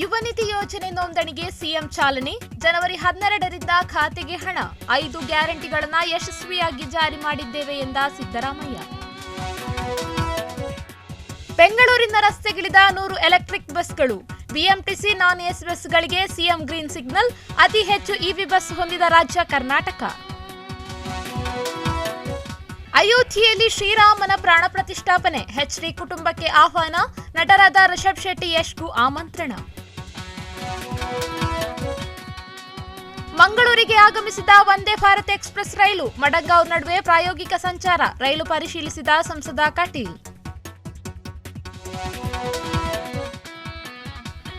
ಯುವ ನಿಧಿ ಯೋಜನೆ ನೋಂದಣಿಗೆ ಸಿಎಂ ಚಾಲನೆ. ಜನವರಿ ಹನ್ನೆರಡರಿಂದ ಖಾತೆಗೆ ಹಣ. ಐದು ಗ್ಯಾರಂಟಿಗಳನ್ನ ಯಶಸ್ವಿಯಾಗಿ ಜಾರಿ ಮಾಡಿದ್ದೇವೆ ಎಂದ ಸಿದ್ದರಾಮಯ್ಯ. ಬೆಂಗಳೂರಿನ ರಸ್ತೆಗಿಳಿದ ನೂರು ಎಲೆಕ್ಟ್ರಿಕ್ ಬಸ್ಗಳು. ಬಿಎಂಟಿಸಿ ನಾನ್ ಎಸ್ ಬಸ್ಗಳಿಗೆ ಸಿಎಂ ಗ್ರೀನ್ ಸಿಗ್ನಲ್. ಅತಿ ಹೆಚ್ಚು ಇವಿ ಬಸ್ ಹೊಂದಿದ ರಾಜ್ಯ ಕರ್ನಾಟಕ. ಅಯೋಧ್ಯೆಯಲ್ಲಿ ಶ್ರೀರಾಮನ ಪ್ರಾಣ ಪ್ರತಿಷ್ಠಾಪನೆ. ಹೆಚ್ಡಿ ಕುಟುಂಬಕ್ಕೆ ಆಹ್ವಾನ. ನಟರಾದ ರಿಷಬ್ ಶೆಟ್ಟಿ, ಯಶ್ಗೂ ಆಮಂತ್ರಣ. ಮಂಗಳೂರಿಗೆ ಆಗಮಿಸಿದ ವಂದೇ ಭಾರತ್ ಎಕ್ಸ್ಪ್ರೆಸ್ ರೈಲು ಮಡಗಾಂವ್ ನಡುವೆ ಪ್ರಾಯೋಗಿಕ ಸಂಚಾರ, ರೈಲು ಪರಿಶೀಲಿಸಿದ ಸಂಸದ ಕಟೀಲ್.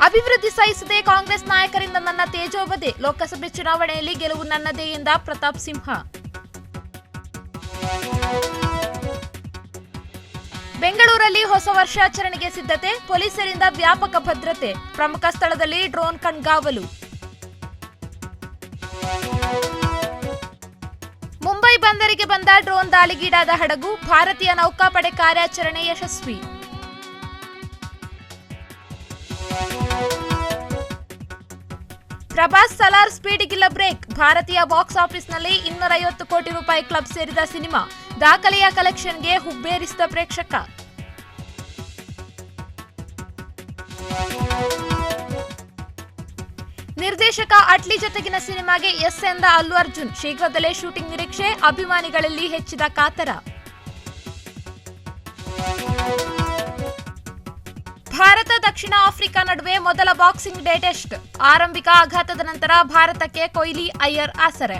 ಅಭಿವೃದ್ಧಿ ಸಹಿಸದೆ ಕಾಂಗ್ರೆಸ್ ನಾಯಕರಿಂದ ನನ್ನ ತೇಜೋವಧೆ, ಲೋಕಸಭೆ ಚುನಾವಣೆಯಲ್ಲಿ ಗೆಲುವು ನನ್ನದೇ ಎಂದ ಪ್ರತಾಪ್ ಸಿಂಹ. ಬೆಂಗಳೂರಲ್ಲಿ ಹೊಸ ವರ್ಷಾಚರಣೆಗೆ ಸಿದ್ಧತೆ, ಪೊಲೀಸರಿಂದ ವ್ಯಾಪಕ ಭದ್ರತೆ, ಪ್ರಮುಖ ಸ್ಥಳದಲ್ಲಿ ಡ್ರೋನ್ ಕಣ್ಗಾವಲು. ಮುಂಬೈ ಬಂದರಿಗೆ ಬಂದ ಡ್ರೋನ್ ದಾಳಿಗೀಡಾದ ಹಡಗು ಭಾರತೀಯ ನೌಕಾಪಡೆ ಕಾರ್ಯಾಚರಣೆ ಯಶಸ್ವಿ. ಪ್ರಭಾಸ್ ಸಲಾರ್ ಸ್ಪೀಡಿಗಿಲ್ಲ ಬ್ರೇಕ್. ಭಾರತೀಯ ಬಾಕ್ಸ್ ಆಫೀಸ್ನಲ್ಲಿ ಇನ್ನೂರೈವತ್ತು ಕೋಟಿ ರೂಪಾಯಿ ಕ್ಲಬ್ ಸೇರಿದ ಸಿನಿಮಾ ದಾಖಲೆಯ ಕಲೆಕ್ಷನ್ಗೆ ಹುಬ್ಬೇರಿಸಿದ ಪ್ರೇಕ್ಷಕ. ನಿರ್ದೇಶಕ ಅಟ್ಲಿ ಜೊತೆಗಿನ ಸಿನಿಮಾಗೆ ಎಸ್ ಎಂದ ಅಲ್ಲು ಅರ್ಜುನ್. ಶೀಘ್ರದಲ್ಲೇ ಶೂಟಿಂಗ್ ನಿರೀಕ್ಷೆ, ಅಭಿಮಾನಿಗಳಲ್ಲಿ ಹೆಚ್ಚಿದ ಕಾತರ. ದಕ್ಷಿಣ ಆಫ್ರಿಕಾ ನಡುವೆ ಮೊದಲ ಬಾಕ್ಸಿಂಗ್ ಡೇ ಟೆಸ್ಟ್ ಆರಂಭಿಕ ಆಘಾತದ ನಂತರ ಭಾರತಕ್ಕೆ ಕೊಹ್ಲಿ ಅಯ್ಯರ್ ಆಸರೆ.